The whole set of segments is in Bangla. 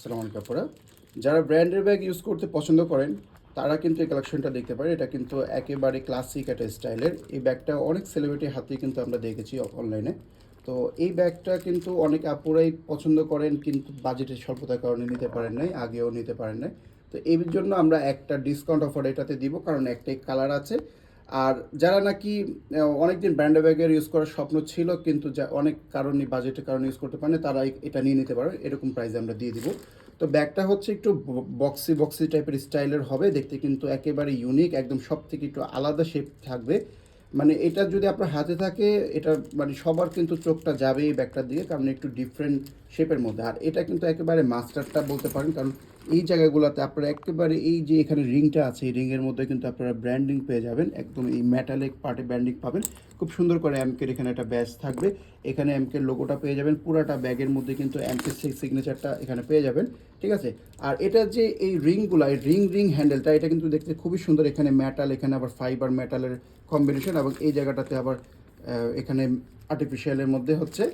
আসসালামু আলাইকুম আপনারা যারা ব্র্যান্ডের ব্যাগ ইউজ করতে পছন্দ করেন, তারা কিন্তু এই কালেকশনটা দেখতে পারে। এটা কিন্তু একেবারে ক্লাসিক একটা স্টাইলের এই ব্যাগটা অনেক সেলিব্রিটির হাতেই কিন্তু আমরা দেখেছি অনলাইনে তো এই ব্যাগটা কিন্তু অনেক আপুরাই পছন্দ করেন, কিন্তু বাজেটের স্বল্পতার কারণে নিতে পারেন নাই, আগেও নিতে পারেন নাই। তো এই জন্য আমরা একটা ডিসকাউন্ট অফার এটাতে দিব, কারণ একটাই কালার আছে। আর যারা নাকি অনেকদিন ব্র্যান্ডে ব্যাগের ইউজ করার স্বপ্ন ছিল, কিন্তু যা অনেক কারণে বাজেটের কারণে ইউজ করতে পারে তারা এটা নিয়ে নিতে পারে এরকম প্রাইসে আমরা দিয়ে দিব। তো ব্যাগটা হচ্ছে একটু বক্সি বক্সি টাইপের স্টাইলের হবে। দেখতে কিন্তু একেবারে ইউনিক একদম সব থেকে একটু আলাদা শেপ থাকবে। মানে এটা যদি আপনার হাতে থাকে, এটা মানে সবার কিন্তু চোখটা যাবে এই ব্যাগটার দিকে কারণ একটু ডিফারেন্ট শেপের মধ্যে। আর এটা কিন্তু একেবারে মাস্টারটা বলতে পারেন, কারণ এই জায়গাগুলোতে আপনারা একেবারে এই যে এখানে রিংটা আছে, এই রিংয়ের মধ্যে কিন্তু আপনারা ব্র্যান্ডিং পেয়ে যাবেন। একদম এই মেটালিক পার্টে ব্র্যান্ডিং পাবেন। খুব সুন্দর করে এমকের এখানে একটা ব্যাচ থাকবে। এখানে এমকের লোগোটা পেয়ে যাবেন। পুরাটা ব্যাগের মধ্যে কিন্তু এমকের সিগনেচারটা এখানে পেয়ে যাবেন। ঠিক আছে? আর এটা যে এই রিংগুলো, এই রিং রিং হ্যান্ডেলটা এটা কিন্তু দেখতে খুবই সুন্দর। এখানে মেটাল এখানে আবার ফাইবার মেটালের কম্বিনেশন এবং এই জায়গাটাতে আবার এখানে আর্টিফিশিয়ালের মধ্যে হচ্ছে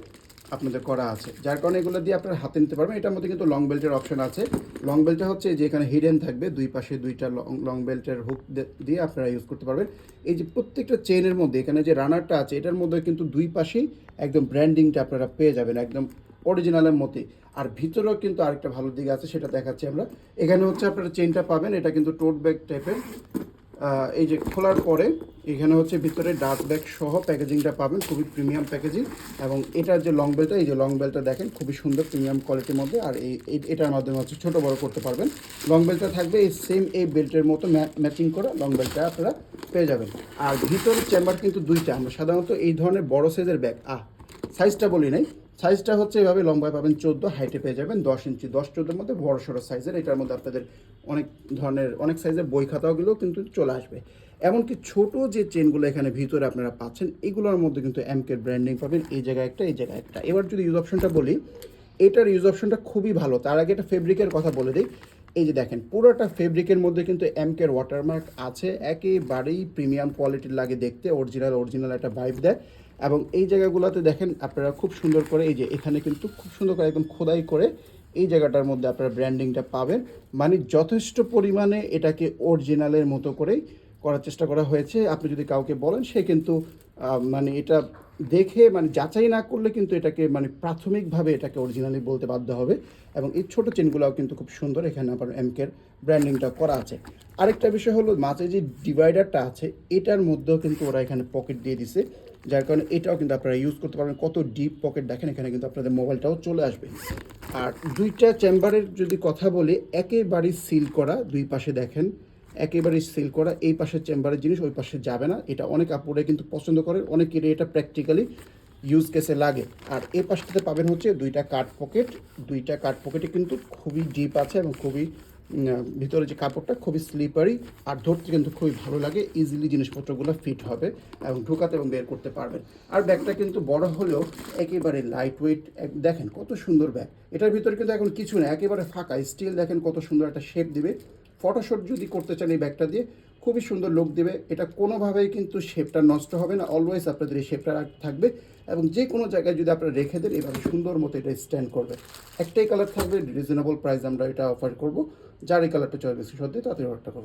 আপনাদের করা আছে। যার কারণে এগুলো দিয়ে আপনারা হাতে নিতে পারবেন। এটার মধ্যে কিন্তু লং বেল্টের অপশন আছে। লং বেল্টটা হচ্ছে যে এখানে হিডেন থাকবে। দুই পাশে দুইটা লং লং বেল্টের হুক দিয়ে আপনারা ইউজ করতে পারবেন। এই যে প্রত্যেকটা চেনের মধ্যে এখানে যে রানারটা আছে, এটার মধ্যে কিন্তু দুই পাশেই একদম ব্র্যান্ডিংটা আপনারা পেয়ে যাবেন। একদম অরিজিনালের মতে আর ভিতরেও কিন্তু আরেকটা ভালো দিক আছে, সেটা দেখাচ্ছি আমরা। এখানে হচ্ছে আপনারা চেনটা পাবেন। এটা কিন্তু টোট ব্যাগ টাইপের এই যে খোলার পরে এখানে হচ্ছে ভিতরে ডাস্ট ব্যাগ সহ প্যাকেজিংটা পাবেন, খুবই প্রিমিয়াম প্যাকেজিং এবং এটার যে লং বেলটা এই যে লং বেলটা দেখেন, খুবই সুন্দর প্রিমিয়াম কোয়ালিটির মধ্যে, আর এই এটার মাধ্যমে হচ্ছে ছোটো বড় করতে পারবেন। লং বেলটা থাকবে এই সেম এই বেল্টের মতো ম্যাচিং করা লং বেলটা আপনারা পেয়ে যাবেন। আর ভিতরের চেম্বার কিন্তু দুইটা, আমরা সাধারণত এই ধরনের বড় সাইজের ব্যাগ আহ সাইজটা বলি নাই সাইজটা হচ্ছে এভাবে, লম্বায় পাবেন চোদ্দ হাইটে পেয়ে যাবেন দশ ইঞ্চি, দশ চোদ্দোর মধ্যে বড় সড়ো সাইজের এটার মধ্যে আপনাদের অনেক ধরনের, অনেক সাইজের বই খাতাগুলো কিন্তু চলে আসবে। এমনকি ছোট যে চেনগুলো এখানে ভিতরে আপনারা পাচ্ছেন, এগুলোর মধ্যে কিন্তু এমকের ব্র্যান্ডিং পাবেন। এই জায়গায় একটা, এই জায়গায় একটা। এবার যদি ইউজ অপশনটা বলি, এটার ইউজ অপশনটা খুবই ভালো। তার আগে এটা ফেব্রিকের কথা বলে দিই। এই যে দেখেন, পুরোটা ফেব্রিকের মধ্যে কিন্তু এমকের ওয়াটারমার্ক আছে। একেবারেই প্রিমিয়াম কোয়ালিটির লাগে দেখতে অরিজিনাল অরিজিনাল একটা ভাইব দেয়। এবং এই জায়গাগুলোতে দেখেন, আপনারা খুব সুন্দর করে এই যে এখানে কিন্তু খুব সুন্দর করে একদম খোদাই করে এই জায়গাটার মধ্যে আপনারা ব্র্যান্ডিংটা পাবেন। মানে যথেষ্ট পরিমাণে এটাকে অরিজিনালের মতো করেই করার চেষ্টা করা হয়েছে। আপনি যদি কাউকে বলেন, সে কিন্তু মানে এটা দেখে মানে যাচাই না করলে কিন্তু এটাকে মানে প্রাথমিকভাবে এটাকে অরিজিনালি বলতে বাধ্য হবে। এবং এই ছোটো চেনগুলোও কিন্তু খুব সুন্দর, এখানে আবার এমকের ব্র্যান্ডিংটা করা আছে। আরেকটা বিষয় হলো, মাঝে যে ডিভাইডারটা আছে, এটার মধ্যেও কিন্তু ওরা এখানে পকেট দিয়ে দিছে। যার কারণে এটাও কিন্তু আপনারা ইউজ করতে পারবেন। কত ডিপ পকেট দেখেন, এখানে কিন্তু আপনাদের মোবাইলটাও চলে আসবে। আর দুইটা চেম্বারের যদি কথা বলি, একেবারেই সিল করা, দুই পাশে দেখেন একেবারেই সিল করা, এই পাশের চেম্বারের জিনিস ওই পাশে যাবে না। এটা অনেক আপুরে কিন্তু পছন্দ করেন অনেকের এটা প্র্যাকটিক্যালি ইউজ কেসে লাগে। আর এই পাশটাতে পাবেন হচ্ছে দুইটা কাট পকেট দুইটা কাট পকেটে কিন্তু খুবই ডিপ আছে এবং খুবই ভিতরে যে কাপড়টা খুবই স্লিপারি আর ধরতে কিন্তু খুবই ভালো লাগে ইজিলি জিনিসপত্রগুলো ফিট হবে এবং ঢোকাতে এবং বের করতে পারবেন। আর ব্যাগটা কিন্তু বড় হলেও একেবারে লাইট ওয়েট দেখেন কত সুন্দর ব্যাগ। এটার ভিতরে কিন্তু এখন কিছু না একেবারে ফাঁকা স্টিল দেখেন কত সুন্দর একটা শেপ দিবে। ফটোশ্যুট যদি করতে চান এই ব্যাগটা দিয়ে, খুবই সুন্দর লুক দেবে। এটা কোনোভাবেই কিন্তু শেপটা নষ্ট হবে না। অলওয়েজ আপনাদের এই শেপটা থাকবে এবং যে কোনো জায়গায় যদি আপনারা রেখে দেন, এভাবে সুন্দর মতো এটা স্ট্যান্ড করবে। একটাই কালার থাকবে রিজনেবল প্রাইস আমরা এটা অফার করব। যার এই কালারটা চয়েস সত্যি তাদের অর্ডারটা করব।